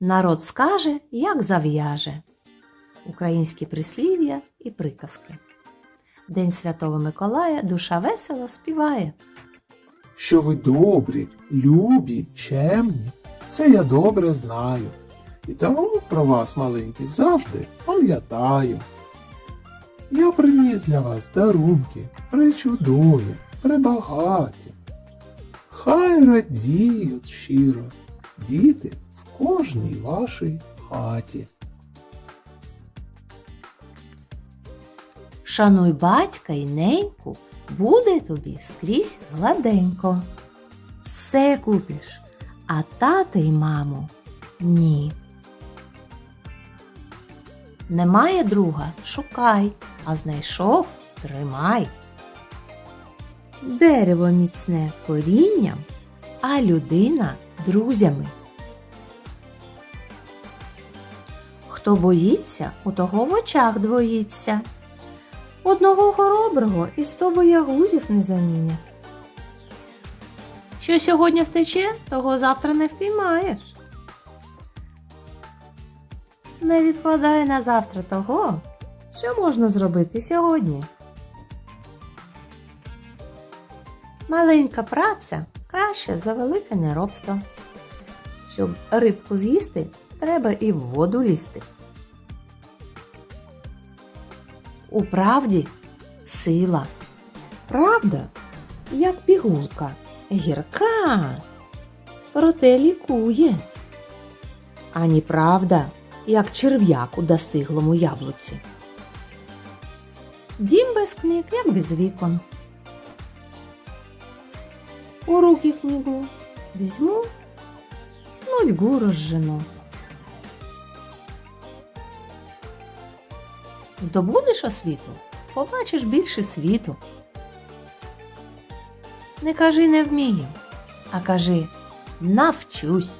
Народ скаже, як зав'яже. Українські прислів'я і приказки. День Святого Миколая душа весело співає. Що ви добрі, любі, чемні, це я добре знаю. І тому про вас, маленьких, завжди пам'ятаю. Я приніс для вас дарунки, пречудові, пребагаті. Хай радіють щиро діти кожній вашій хаті. Шануй батька й неньку, буде тобі скрізь гладенько. Все купиш, а тата й маму ні. Немає друга, шукай, а знайшов тримай. Дерево міцне корінням, а людина друзями. Хто боїться, у того в очах двоїться. Одного хороброго і сто боягузів не замінять. Що сьогодні втече, того завтра не впіймаєш. Не відкладай на завтра того, що можна зробити сьогодні. Маленька праця краще за велике неробство. Щоб рибку з'їсти, треба і в воду лізти. У правді сила. Правда, як пігулка, гірка, проте лікує. Ані правда, як черв'як у достиглому яблуці. Дім без книг, як без вікон. У руки книгу візьму, нудьгу розжену. Здобудеш освіту, побачиш більше світу. Не кажи не вмію, а кажи навчусь.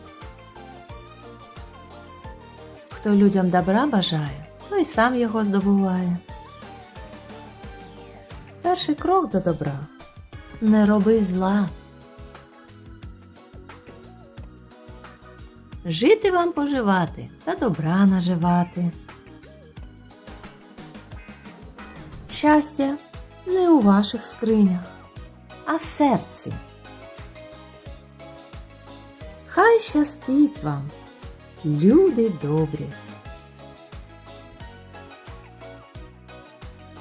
Хто людям добра бажає, той сам його здобуває. Перший крок до добра не роби зла. Жити вам поживати та добра наживати. Щастя не у ваших скринях, а в серці. Хай щастить вам, люди добрі.